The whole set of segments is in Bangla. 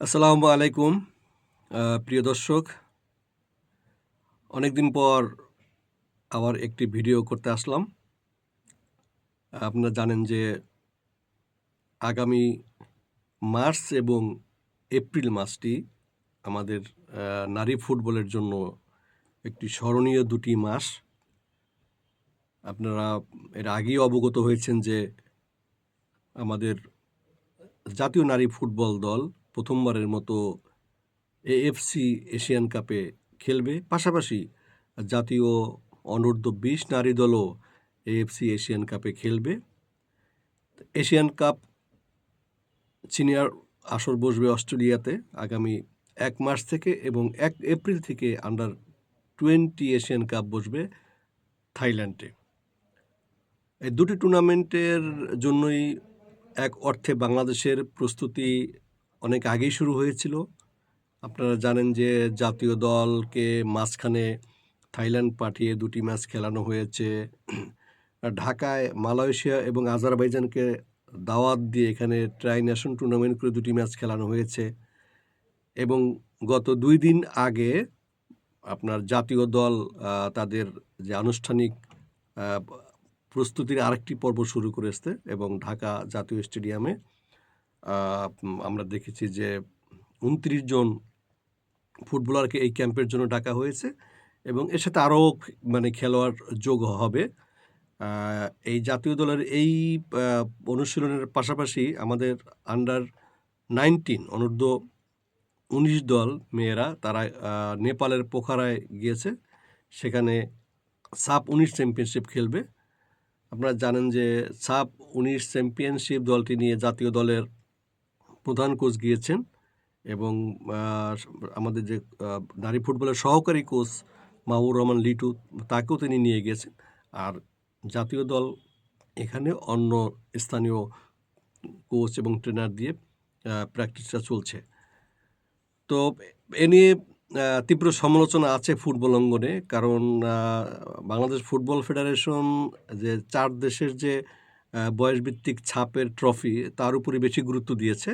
আসসালামু আলাইকুম প্রিয় দর্শক। অনেকদিন পর আবার একটি ভিডিও করতে আসলাম। আপনারা জানেন যে আগামী মার্চ এবং এপ্রিল মাসটি আমাদের নারী ফুটবলের জন্য একটি স্মরণীয় দুটি মাস। আপনারা এর আগেই অবগত হয়েছেন যে আমাদের জাতীয় নারী ফুটবল দল প্রথমবারের মতো এএফসি এশিয়ান কাপে খেলবে। পাশাপাশি জাতীয় অনূর্ধ্ব বিশ নারী দলও এএফসি এশিয়ান কাপে খেলবে। এশিয়ান কাপ সিনিয়র আসর বসবে অস্ট্রেলিয়াতে আগামী এক মাস থেকে এবং এক এপ্রিল থেকে আন্ডার টোয়েন্টি এশিয়ান কাপ বসবে থাইল্যান্ডে। এই দুটি টুর্নামেন্টের জন্যই এক অর্থে বাংলাদেশের প্রস্তুতি অনেক আগেই শুরু হয়েছিল। আপনারা জানেন যে জাতীয় দলকে মাঝখানে থাইল্যান্ড পাঠিয়ে দুটি ম্যাচ খেলানো হয়েছে। ঢাকায়, মালয়েশিয়া এবং আজারবাইজানকে দাওয়াত দিয়ে এখানে ট্রাই নেশন টুর্নামেন্ট করে দুটি ম্যাচ খেলানো হয়েছে। এবং গত দুই দিন আগে আপনার জাতীয় দল তাদের যে আনুষ্ঠানিক প্রস্তুতির আরেকটি পর্ব শুরু করেছে এবং ঢাকা জাতীয় স্টেডিয়ামে আমরা দেখেছি যে উনত্রিশ জন ফুটবলারকে এই ক্যাম্পের জন্য ডাকা হয়েছে এবং এর সাথে আরও মানে খেলোয়াড় যোগ হবে। এই জাতীয় দলের এই অনুশীলনের পাশাপাশি আমাদের আন্ডার নাইনটিন অনূর্ধ্ব উনিশ দল মেয়েরা, তারা নেপালের পোখারায় গিয়েছে। সেখানে সাব উনিশ চ্যাম্পিয়নশিপ খেলবে। আপনারা জানেন যে সাব উনিশ চ্যাম্পিয়নশিপ দলটি নিয়ে জাতীয় দলের প্রধান কোচ গিয়েছেন এবং আমাদের যে নারী ফুটবলের সহকারী কোচ মাহবুর রহমান লিটু, তাকেও তিনি নিয়ে গিয়েছেন। আর জাতীয় দল এখানে অন্য স্থানীয় কোচ এবং ট্রেনার দিয়ে প্র্যাকটিসটা চলছে। তো এ নিয়ে তীব্র সমালোচনা আছে ফুটবল অঙ্গনে, কারণ বাংলাদেশ ফুটবল ফেডারেশন যে চার দেশের যে বয়সভিত্তিক ছাপের ট্রফি, তার উপরে বেশি গুরুত্ব দিয়েছে।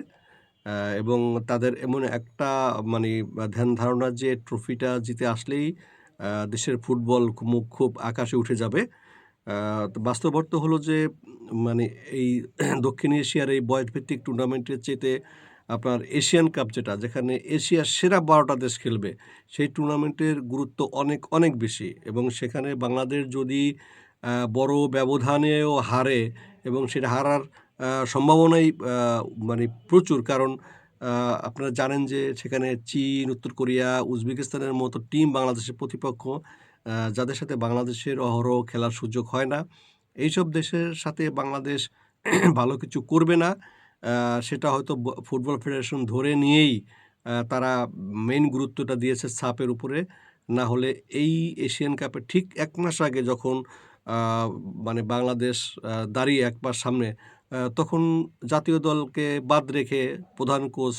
এবং তাদের এমন একটা মানে ধ্যান ধারণা যে ট্রফিটা জিতে আসলেই দেশের ফুটবল মুখ খুব আকাশে উঠে যাবে। আহ, তো হলো যে মানে এই দক্ষিণ এশিয়ার এই বয়সভিত্তিক টুর্নামেন্টের চেতে আপনার এশিয়ান কাপ যেটা যেখানে এশিয়ার সেরা বারোটা দেশ খেলবে সেই টুর্নামেন্টের গুরুত্ব অনেক অনেক বেশি। এবং সেখানে বাংলাদেশ যদি বড় ব্যবধানেও হারে এবং সেটা হারার সম্ভাবনাই মানে প্রচুর। কারণ আপনারা জানেন যে সেখানে চীন, উত্তর কোরিয়া, উজবেকিস্তানের মতো টিম বাংলাদেশের প্রতিপক্ষ যাদের সাথে বাংলাদেশের অহরহ খেলার সুযোগ হয় না। এইসব দেশের সাথে বাংলাদেশ ভালো কিছু করবে না। সেটা হয়তো ফুটবল ফেডারেশন ধরে নিয়েই তারা মেইন গুরুত্বটা দিয়েছে সাপের উপরে। না হলে এই এশিয়ান কাপের ঠিক এক মাস আগে যখন মানে বাংলাদেশ দাঁড়িয়ে এক সামনে তখন জাতীয় দলকে বাদ রেখে প্রধান কোচ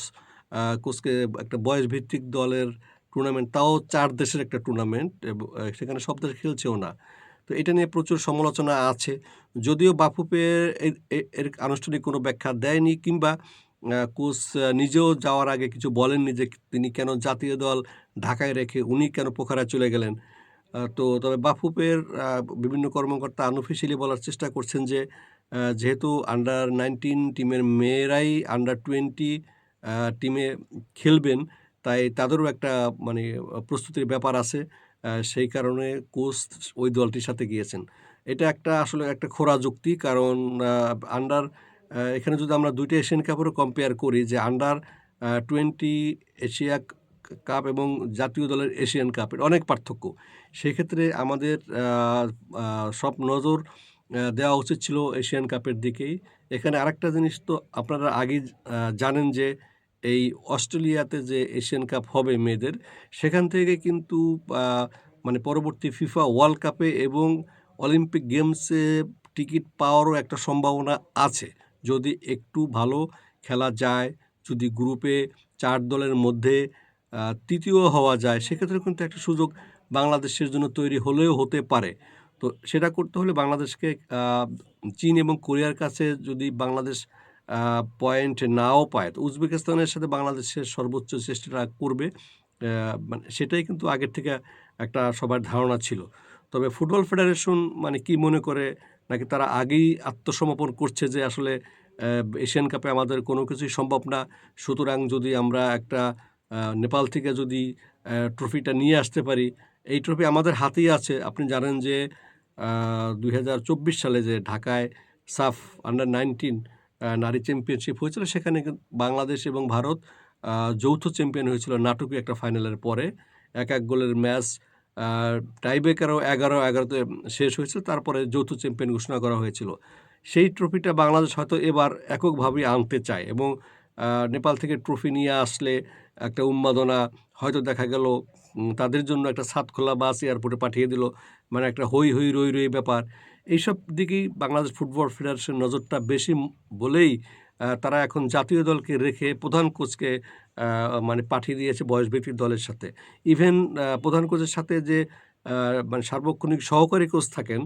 কোচকে একটা বয়স ভিত্তিক দলের টুর্নামেন্ট তাও চার দেশের একটা টুর্নামেন্ট সেখানে সব দেশ খেলছেও না। তো এটা নিয়ে প্রচুর সমালোচনা আছে। যদিও বাফুপে এর আনুষ্ঠানিক কোনো ব্যাখ্যা দেয়নি, কিংবা কোচ নিজেও যাওয়ার আগে কিছু বলেননি যে তিনি কেন জাতীয় দল ঢাকায় রেখে উনি কেন পোখারায় চলে গেলেন। তো তবে বাফুপের বিভিন্ন কর্মকর্তা আনঅফিসিয়ালি বলার চেষ্টা করছেন যে যেহেতু আন্ডার নাইনটিন টিমের মেয়েরাই আন্ডার টোয়েন্টি টিমে খেলবেন, তাই তাদেরও একটা মানে প্রস্তুতির ব্যাপার আছে। সেই কারণে কোচ ওই দলটির সাথে গিয়েছেন। এটা একটা আসলে একটা খোরা যুক্তি, কারণ আন্ডার এখানে যদি আমরা দুইটা এশিয়ান কাপেরও কম্পেয়ার করি, যে আন্ডার টোয়েন্টি এশিয়া কাপ এবং জাতীয় দলের এশিয়ান কাপের অনেক পার্থক্য। সেক্ষেত্রে আমাদের সব নজর দেওয়া উচিত ছিল এশিয়ান কাপের দিকেই। এখানে আরেকটা জিনিস তো আপনারা আগে জানেন যে এই অস্ট্রেলিয়াতে যে এশিয়ান কাপ হবে মেয়েদের, সেখান থেকে কিন্তু মানে পরবর্তী ফিফা ওয়ার্ল্ড কাপে এবং অলিম্পিক গেমসে টিকিট পাওয়ারও একটা সম্ভাবনা আছে। যদি একটু ভালো খেলা যায়, যদি গ্রুপে চার দলের মধ্যে তৃতীয় হওয়া যায় সেক্ষেত্রে কিন্তু একটা সুযোগ বাংলাদেশের জন্য তৈরি হলেও হতে পারে। তো সেটা করতে হলে বাংলাদেশকে চীন এবং কোরিয়ার কাছে যদি বাংলাদেশ পয়েন্ট নাও পায়, তো উজবেকিস্তানের সাথে বাংলাদেশের সর্বোচ্চ চেষ্টাটা করবে মানে সেটাই কিন্তু আগের থেকে একটা সবার ধারণা ছিল। তবে ফুটবল ফেডারেশন মানে কি মনে করে, নাকি তারা আগেই আত্মসমর্পণ করছে যে আসলে এশিয়ান কাপে আমাদের কোনো কিছুই সম্ভব না, সুতরাং যদি আমরা একটা নেপাল থেকে যদি ট্রফিটা নিয়ে আসতে পারি এই ট্রফি আমাদের হাতেই আছে। আপনি জানেন যে দুই হাজার চব্বিশ সালে যে ঢাকায় সাফ আন্ডার নাইনটিন নারী চ্যাম্পিয়নশিপ হয়েছিল, সেখানে বাংলাদেশ এবং ভারত যৌথ চ্যাম্পিয়ন হয়েছিল নাটকীয় একটা ফাইনালের পরে। এক এক গোলের ম্যাচ টাইব্রেকারও এগারো, এগারোতে শেষ হয়েছিল, তারপরে যৌথ চ্যাম্পিয়ন ঘোষণা করা হয়েছিল। সেই ট্রফিটা বাংলাদেশ হয়তো এবার এককভাবেই আনতে চায় এবং নেপাল থেকে ট্রফি নিয়ে আসলে একটা উন্মাদনা হয়তো দেখা গেল তাদের জন্য একটা সাতখোলা বাস এয়ারপোর্টে পাঠিয়ে দিল। মানে একটা হই হই রই রই ব্যাপার। এইসব দিকেই বাংলাদেশ ফুটবল ফেডারেশন নজরটা বেশি বলেই তারা এখন জাতীয় দলকে রেখে প্রধান কোচকে মানে পাঠিয়ে দিয়েছে বয়স বয়সভিত্তিক দলের সাথে। ইভেন প্রধান কোচের সাথে যে মানে সার্বক্ষণিক সহকারী কোচ থাকেন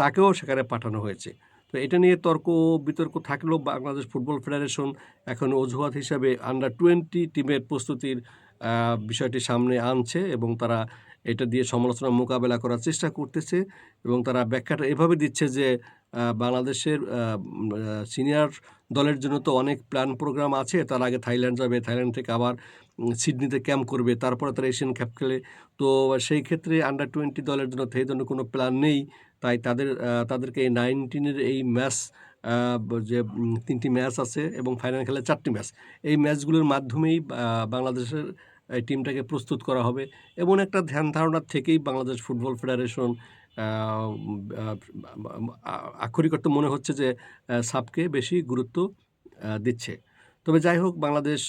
তাকেও সেখানে পাঠানো হয়েছে। তো এটা নিয়ে তর্ক, বিতর্ক থাকলেও বাংলাদেশ ফুটবল ফেডারেশন এখন অজুহাত হিসাবে আন্ডার টোয়েন্টি টিমের প্রস্তুতির বিষয়টি সামনে আনছে এবং তারা এটা দিয়ে সমালোচনা মোকাবেলা করার চেষ্টা করতেছে এবং তারা ব্যাখ্যাটা এভাবে দিচ্ছে যে বাংলাদেশের সিনিয়র দলের জন্য তো অনেক প্ল্যান প্রোগ্রাম আছে। তার আগে থাইল্যান্ড যাবে, থাইল্যান্ড থেকে আবার সিডনিতে ক্যাম্প করবে, তারপরে তারা এশিয়ান ক্যাপ খেলে। তো সেই ক্ষেত্রে আন্ডার টোয়েন্টি দলের জন্য, সেই জন্য কোনো প্ল্যান নেই। তাই তাদের তাদেরকে এই নাইনটিনের এই ম্যাচ যে তিনটি ম্যাচ আছে এবং ফাইনাল খেলে চারটি ম্যাচ। এই ম্যাচগুলোর মাধ্যমেই বাংলাদেশের, এই টিমটাকে প্রস্তুত করা হবে। এমন একটা ধ্যান ধারণার থেকেই বাংলাদেশ ফুটবল ফেডারেশন আক্ষরিক অর্থ মনে হচ্ছে যে সাপকে বেশি গুরুত্ব দিচ্ছে। তবে যাই হোক, বাংলাদেশ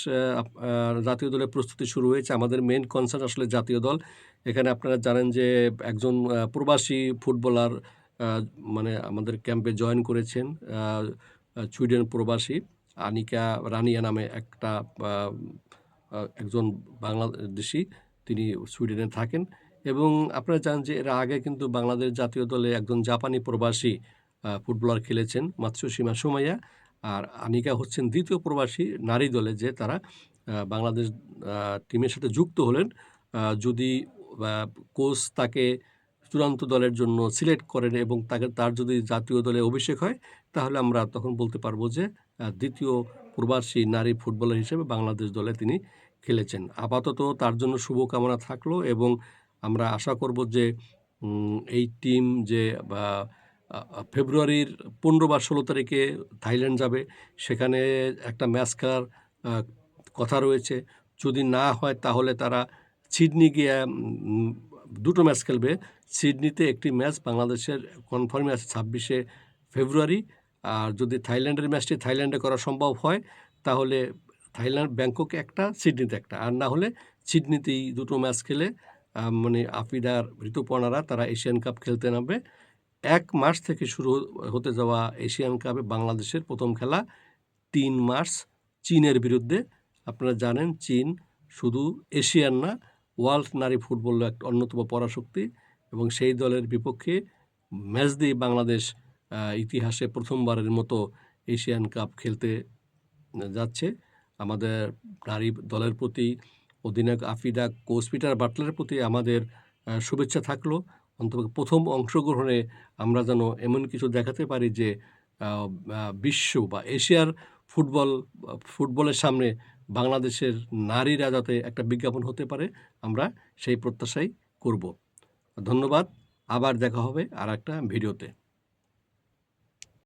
জাতীয় দলের প্রস্তুতি শুরু হয়েছে। আমাদের মেন কনসার্ন আসলে জাতীয় দল। এখানে আপনারা জানেন যে, একজন প্রবাসী ফুটবলার মানে আমাদের ক্যাম্পে জয়েন করেছেন সুইডেন প্রবাসী আনিকা রানিয়া নামে একটা একজন বাংলাদেশি। তিনি সুইডেনে থাকেন। এবং আপনারা জানেন যে এর আগে কিন্তু বাংলাদেশ জাতীয় দলে একজন জাপানি প্রবাসী ফুটবলার খেলেছেন মাতসুসীমা সুমাইয়া। আর আনিকা হচ্ছেন দ্বিতীয় প্রবাসী নারী দলে যে তারা বাংলাদেশ টিমের সাথে যুক্ত হলেন। যদি কোচ তাকে চূড়ান্ত দলের জন্য সিলেক্ট করেন এবং তাকে, তার যদি জাতীয় দলে অভিষেক হয়, তাহলে আমরা তখন বলতে পারব যে দ্বিতীয় প্রবাসী নারী ফুটবলার হিসেবে বাংলাদেশ দলে তিনি খেলেছেন। আপাতত তার জন্য শুভকামনা থাকল এবং আমরা আশা করব যে এই টিম যে বা, ফেব্রুয়ারির পনেরো বা ষোলো তারিখে থাইল্যান্ড যাবে সেখানে একটা ম্যাচ খেলার কথা রয়েছে। যদি না হয় তাহলে তারা সিডনি গিয়ে দুটো ম্যাচ খেলবে। সিডনিতে একটি ম্যাচ বাংলাদেশের কনফার্মে আছে ছাব্বিশে ফেব্রুয়ারি। আর যদি থাইল্যান্ডের ম্যাচটি থাইল্যান্ডে করা সম্ভব হয় তাহলে থাইল্যান্ড ব্যাংককে একটা সিডনিতে একটা। আর না হলে সিডনিতেই দুটো ম্যাচ খেলে মানে আফিদার ঋতুপর্ণারা তারা এশিয়ান কাপ খেলতে নামবে। এক মাস থেকে শুরু হতে যাওয়া এশিয়ান কাপে বাংলাদেশের প্রথম খেলা তিন মার্চ চীনের বিরুদ্ধে। আপনারা জানেন চীন শুধু এশিয়ান না, ওয়ার্ল্ড নারী ফুটবল একটা অন্যতম পরাশক্তি এবং সেই দলের বিপক্ষে ম্যাচ দিয়ে বাংলাদেশ ইতিহাসে প্রথমবারের মতো এশিয়ান কাপ খেলতে যাচ্ছে। আমাদের নারী দলের প্রতি অধিনায়ক আফিদা কোচ পিটার বাটলারের প্রতি আমাদের শুভেচ্ছা থাকল। অন্তত প্রথম অংশগ্রহণে আমরা যেন এমন কিছু দেখাতে পারি যে বিশ্ব বা এশিয়ার ফুটবল, ফুটবলের সামনে বাংলাদেশের নারীরা যাতে একটা বিজ্ঞাপন হতে পারে, আমরা সেই প্রত্যাশাই করব। ধন্যবাদ। আবার দেখা হবে আর একটা ভিডিওতে।